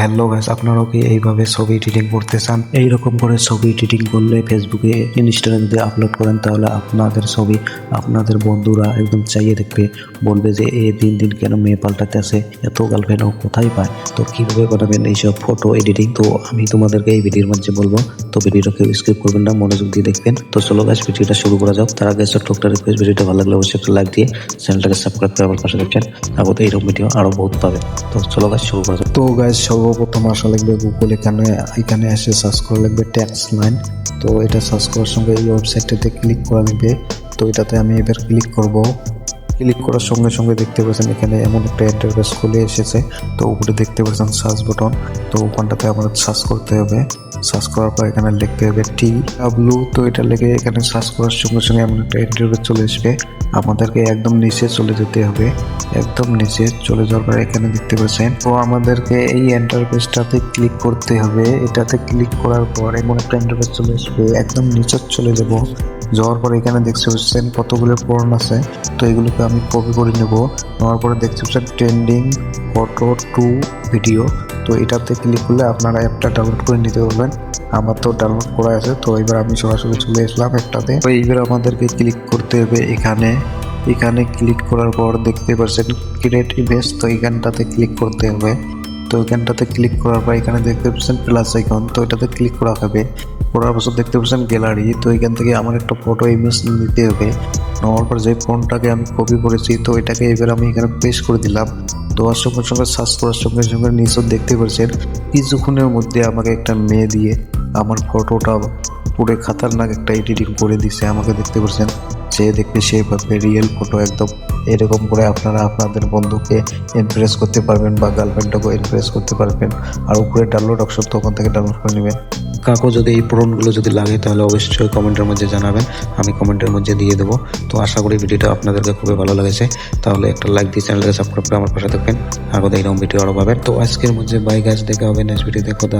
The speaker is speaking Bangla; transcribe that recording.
হ্যালো গাইস আপনারাও কি এইভাবে ছবি এডিটিং করতে চান? এইরকম করে ছবি এডিটিং করলে ফেসবুকে ইনস্টাগ্রামে যদি আপলোড করেন তাহলে আপনাদের ছবি আপনাদের বন্ধুরা একদম চাইয়ে দেখবে। বলবে যে এ দিন দিন কেন মেয়ে পাল্টাতে আছে এত গার্লফ্রেন্ড ও কোথায় পায়? তো কীভাবে বানাবেন এইসব ফটো এডিটিং তো আমি তোমাদেরকে এই ভিডিওর মধ্যে বলব। তো ভিডিওটা কেউ স্কিপ করবেন না মনোযোগ দিয়ে দেখবেন। তো চলো গাছ ভিডিওটা শুরু করা যাক। তার আগে ছোট্ট একটা রিকোয়েস্ট ভিডিওটা ভালো লাগলে অবশ্যই একটা লাইক দিয়ে চ্যানেলটাকে সাবস্ক্রাইব করে আমার পাশে দেখছেন তারপর এইরকম ভিডিও আরও বহুত পাবে। তো চলো গাছ শুরু করা যাক। তো গাছ সর্বপ্রথম আসা লাগবে গুগল এখানে এখানে এসে সার্চ করা লাগবে ট্যাক্স লাইন তো এটা সার্চ করার সঙ্গে এই ওয়েবসাইটটাতে ক্লিক করা লাগবে। তো এটাতে আমি এবার ক্লিক করব। ক্লিক করার সঙ্গে সঙ্গে দেখতে পাচ্ছেন এখানে এমন একটা ইন্টারফেস খুলে এসেছে। তো উপরে দেখতে পাচ্ছেন সার্চ বটন তো ওখানটাতে আমাদের সার্চ করতে হবে। সার্চ করার পর এখানে লিখতে হবে টি ডাব্লু তো এটা লেগে এখানে সার্চ করার সঙ্গে সঙ্গে এমন একটা ইন্টারফেস চলে আসবে আমাদেরকে একদম নিচে চলে যেতে হবে। একদম নিচে চলে যাওয়ার পর এখানে দেখতে পাচ্ছেন। তো আমাদেরকে এই ইন্টারফেসটাতে ক্লিক করতে হবে। এটাতে ক্লিক করার পর এমন একটা ইন্টারফেস চলে আসবে একদম নিচে চলে যাব। যাওয়ার পর এখানে দেখতে পাচ্ছেন কতগুলো পর্ন আছে। তো এগুলোকে আমি কপি করে নেব। নেওয়ার পরে দেখতে পাচ্ছেন ট্রেন্ডিং ফটো টু ভিডিও তো এটাতে ক্লিক করলে আপনারা অ্যাপটা ডাউনলোড করে নিতে পারবেন। আমার তো ডাউনলোড করা আছে, তো এবার আমি সরাসরি চলে আসলাম অ্যাপটাতে তো এইবার আমাদেরকে ক্লিক করতে হবে এখানে। এখানে ক্লিক করার পর দেখতে পাচ্ছেন ক্রিয়েট ইমেজ তো এখানটাতে ক্লিক করতে হবে। তো এখানটাতে ক্লিক করার পর এখানে দেখতে পাচ্ছেন প্লাস আইকন তো এটাতে ক্লিক করা হবে। করার পর দেখতে পাচ্ছেন গ্যালারি, তো এখান থেকে আমার একটা ফটো ইমেজ নিতে হবে। নেওয়ার পর যে ফোনটাকে আমি কপি করেছি, তো এটাকে এবার আমি এখানে পেস্ট করে দিলাম। দেওয়ার সঙ্গে সঙ্গে সার্চ করার সঙ্গে সঙ্গে নিচে দেখতে পাচ্ছেন, কিছুক্ষণের মধ্যে আমাকে একটা মেয়ে দিয়ে আমার ফটোটা পুরো খাতারনাক একটা এডিটিং করে দিছে, আমাকে দেখতে পাচ্ছেন। যে দেখবে সে ভাবে রিয়েল ফটো একদম এরকম করে আপনারা আপনাদের বন্ধুকে ইমপ্রেস করতে পারবেন বা গার্লফ্রেন্ডটাকে ইমপ্রেস করতে পারবেন। আর উপরে ডাউনলোড অপশন তো ওখান থেকে ডাউনলোড করে নেবেন। কাকু যদি এই পূরণগুলো যদি লাগে, তাহলে অবশ্যই কমেন্টের মধ্যে জানাবেন। আমি কমেন্টের মধ্যে দিয়ে দেবো। তো আশা করি ভিডিওটা আপনাদেরকে খুবই ভালো লেগেছে। তাহলে একটা লাইক দিয়ে চ্যানেলকে সাবস্ক্রাইব করে আমার পাশে থাকবেন। কোথায় এরকম ভিডিও আরও পাবেন। তো আজকের মধ্যে বাই গাছ দেখা হবে নেক্সট ভিডিও হবে।